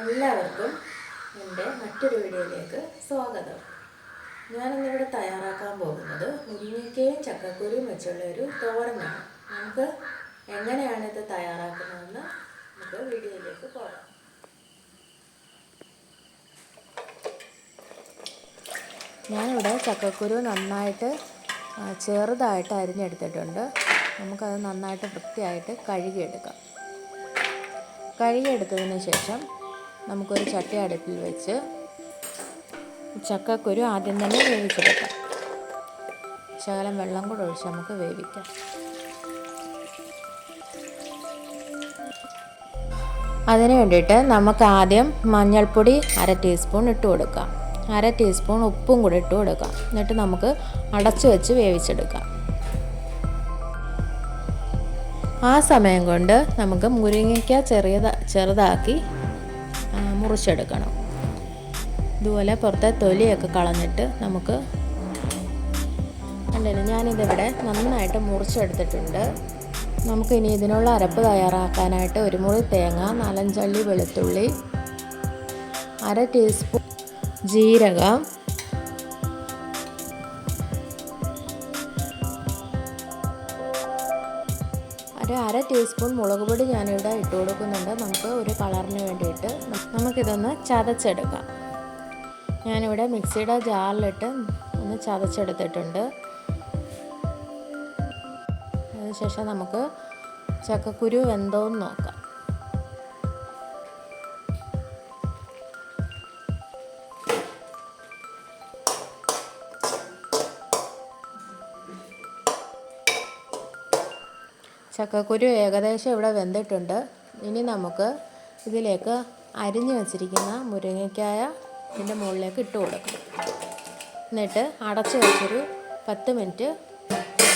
എല്ലാവർക്കും എന്റെ മറ്റൊരു വീഡിയോയിലേക്ക് സ്വാഗതം. ഞാനിന്നിവിടെ തയ്യാറാക്കാൻ പോകുന്നത് മുരിങ്ങയ്ക്കയും ചക്കക്കുരുവും വെച്ചുള്ള ഒരു തോരനാണ്. നമുക്ക് എങ്ങനെയാണ് ഇത് തയ്യാറാക്കുന്നതെന്ന് നമുക്ക് വീഡിയോയിലേക്ക് പോകാം. ഞാനിവിടെ ചക്കക്കുരു നന്നായിട്ട് ചെറുതായിട്ട് അരിഞ്ഞെടുത്തിട്ടുണ്ട്. നമുക്കത് നന്നായിട്ട് വൃത്തിയായിട്ട് കഴുകിയെടുക്കാം. കഴുകിയെടുത്തതിന് ശേഷം നമുക്കൊരു ചട്ടി അടുപ്പിൽ വെച്ച് ചക്കക്കുരു ആദ്യം തന്നെ വേവിച്ചെടുക്കാം. ശകലം വെള്ളം കൂടെ ഒഴിച്ച് നമുക്ക് വേവിക്കാം. അതിന് വേണ്ടിയിട്ട് നമുക്ക് ആദ്യം മഞ്ഞൾപ്പൊടി അര ടീസ്പൂൺ ഇട്ട് കൊടുക്കാം. അര ടീസ്പൂൺ ഉപ്പും കൂടി ഇട്ട് കൊടുക്കാം. എന്നിട്ട് നമുക്ക് അടച്ചു വെച്ച് വേവിച്ചെടുക്കാം. ആ സമയം കൊണ്ട് നമുക്ക് മുരിങ്ങയ്ക്ക ചെറിയ ചെറുതാക്കി മുറിച്ചെടുക്കണം. ഇതുപോലെ പുറത്തെ തൊലിയൊക്കെ കളഞ്ഞിട്ട് നമുക്ക് കണ്ടില്ല ഞാനിതിവിടെ നന്നായിട്ട് മുറിച്ചെടുത്തിട്ടുണ്ട്. നമുക്കിനി ഇതിനുള്ള അരപ്പ് തയ്യാറാക്കാനായിട്ട് ഒരു മുറി തേങ്ങ നാലഞ്ചള്ളി വെളുത്തുള്ളി അര ടീസ്പൂൺ ജീരകം ഒരു അര ടീസ്പൂൺ മുളക് പൊടി ഞാനിവിടെ ഇട്ട് കൊടുക്കുന്നുണ്ട് നമുക്ക് ഒരു കളറിന് വേണ്ടിയിട്ട് നമുക്കിതൊന്ന് ചതച്ചെടുക്കാം. ഞാനിവിടെ മിക്സിയുടെ ജാറിലിട്ട് ഒന്ന് ചതച്ചെടുത്തിട്ടുണ്ട്. അതിനുശേഷം നമുക്ക് ചക്കക്കുരു വെന്തോന്ന് നോക്കാം. ചക്കക്കുരു ഏകദേശം ഇവിടെ വെന്തിട്ടുണ്ട്. ഇനി നമുക്ക് ഇതിലേക്ക് അരിഞ്ഞു വച്ചിരിക്കുന്ന മുരിങ്ങയ്ക്കായ ഇതിന്റെ മുകളിലേക്ക് ഇട്ട് കൊടുക്കണം. എന്നിട്ട് അടച്ചു വെച്ചൊരു പത്ത് മിനിറ്റ്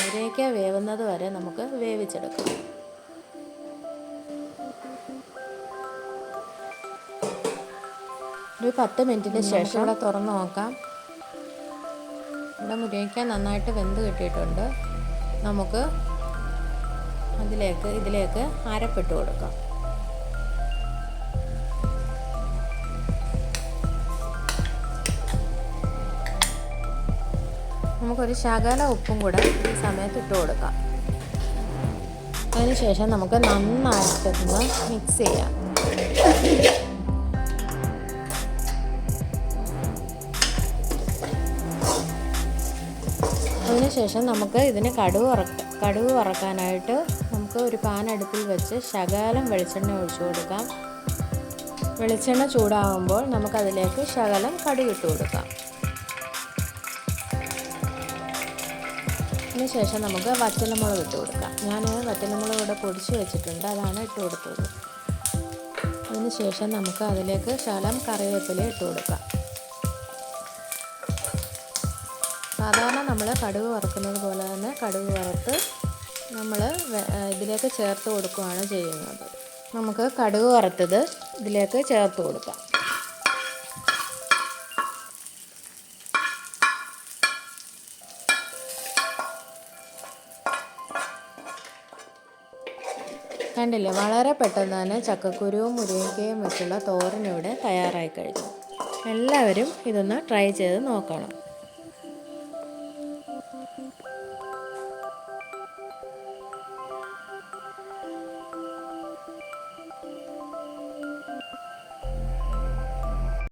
മുരിങ്ങയ്ക്ക വേവുന്നത് വരെ നമുക്ക് വേവിച്ചെടുക്കാം. ഒരു പത്ത് മിനിറ്റിന് ശേഷം ഇവിടെ തുറന്ന് നോക്കാം. ഇവിടെ മുരിങ്ങയ്ക്ക നന്നായിട്ട് വെന്ത് കിട്ടിയിട്ടുണ്ട്. നമുക്ക് അതിലേക്ക് ഇതിലേക്ക് അരപ്പിട്ട് കൊടുക്കാം. നമുക്കൊരു ശകല ഉപ്പും കൂടെ ഈ സമയത്ത് ഇട്ട് കൊടുക്കാം. അതിനുശേഷം നമുക്ക് നന്നായിട്ടൊന്ന് മിക്സ് ചെയ്യാം. അതിനുശേഷം നമുക്ക് ഇതിന് കടുവ് വറക്ക കടുവ് വറക്കാനായിട്ട് നമുക്ക് ഒരു പാൻ അടുപ്പിൽ വെച്ച് ശകലം വെളിച്ചെണ്ണ ഒഴിച്ചു കൊടുക്കാം. വെളിച്ചെണ്ണ ചൂടാകുമ്പോൾ നമുക്കതിലേക്ക് ശകലം കടുക് ഇട്ട് കൊടുക്കാം അതിനുശേഷം നമുക്ക് വറ്റലമുളക് ഇട്ട് കൊടുക്കാം. ഞാൻ വറ്റലമുളക് ഇവിടെ പൊടിച്ച് വെച്ചിട്ടുണ്ട്. അതാണ് ഇട്ട് കൊടുത്തത്. അതിന് ശേഷം നമുക്ക് അതിലേക്ക് ശകലം കറിവേപ്പില ഇട്ട് കൊടുക്കാം. സാധാരണ നമ്മൾ കടുക് വറുക്കുന്നത് പോലെ തന്നെ കടുക് വറുത്ത് നമ്മൾ ഇതിലേക്ക് ചേർത്ത് കൊടുക്കുകയാണ് ചെയ്യുന്നത്. നമുക്ക് കടുക് വറുത്തത് ഇതിലേക്ക് ചേർത്ത് കൊടുക്കാം. കണ്ടില്ലേ? വളരെ പെട്ടെന്ന് തന്നെ ചക്കക്കുരുവും മുരിങ്ങയ്ക്കയും വെച്ചുള്ള തോരൻ ഇവിടെ തയ്യാറായി കഴിഞ്ഞു. എല്ലാവരും ഇതൊന്ന് ട്രൈ ചെയ്ത് നോക്കണം.